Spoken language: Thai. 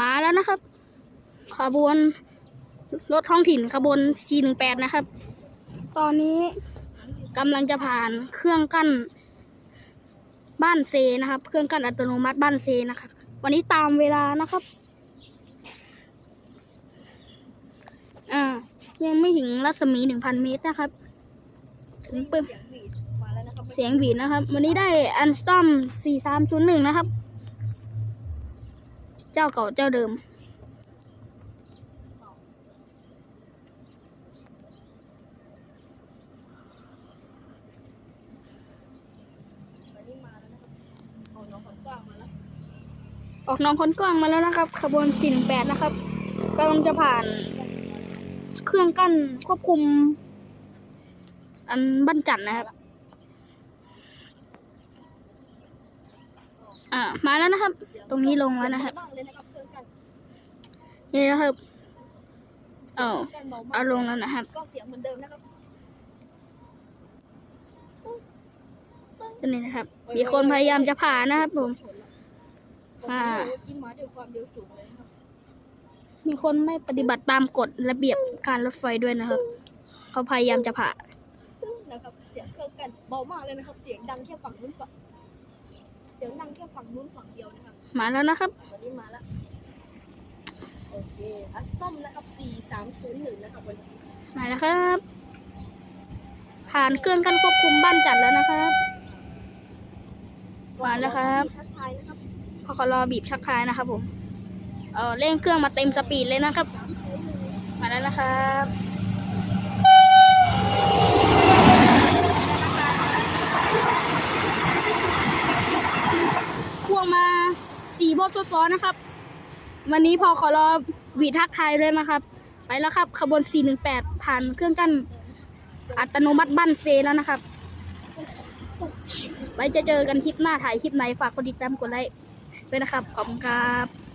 มาแล้วนะครับ ขบวนรถท้องถิ่นขบวน 418 นะครับ ตอนนี้กำลังจะผ่านเครื่องกั้นบ้านเซนะครับ เครื่องกั้นอัตโนมัติบ้านเซนะครับ วันนี้ตามเวลานะครับ อ่า ยังไม่ถึงรัศมี 1,000 เมตรนะครับ ถึงปึ๊บเสียงหวีดมาแล้วนะครับเสียงหวีนะครับ วันนี้ได้อันสตอม 4301 นะครับ เจ้าเก่าเจ้าเดิมวันนี้มาแล้วนะครับเอาน้องคนกวางมาแล้วออกน้องคนกว้างมาแล้วนะครับ ขบวน418นะครับกำลังจะผ่าน เครื่องกั้นควบคุม อันบ้านจันนะครับ อ่ามาแล้วนะครับ ตรงนี้ลงแล้วนะครับมากเลยนะครับเครื่องกันนี่นะครับเออกันเบามากเอาลงแล้วนะครับก็เสียงเหมือนเดิมนะครับตัวนี้นะครับ มีคนพยายามจะผ่านนะครับผมชนแล้วอ่าผมกินมาด้วยความเร็วสูงเลยนะครับมีคนไม่ปฏิบัติตามกฎระเบียบการรถไฟด้วยนะครับ เขาพยายามจะผ่านตึ้งนะครับ เสียงเครื่องกันเบามากเลยนะครับ เสียงดังแค่ฝั่งนู้นฝั่ง เสียงดังแค่ฝั่งนู้นฝั่งเดียวนะครับมาแล้วนะครับวันนี้มาแล้วโอเคอัสตอมนะครับ4301นะครับวันนี้มาแล้วครับ ผ่านเครื่องกั้นควบคุมบ้านจัดแล้วนะครับมาแล้วครับทักทายนะครับพอเขารอบีบชักทายนะครับผม เออเร่งเครื่องมาเต็มสปีดเลยนะครับ มาแล้วนะครับ พ่วงมาสี่ โบสซ้อนนะครับ วันนี้พอขอรอวีทักไทยเลยนะครับ ไปแล้วครับ ขบวน 418 ผ่านเครื่องกั้นอัตโนมัติบ้านเซแล้วนะครับ ไว้จะเจอกันคลิปหน้าถ่ายคลิปไหนฝากกดติดตามกดไลค์ด้วยนะครับ ขอบคุณครับ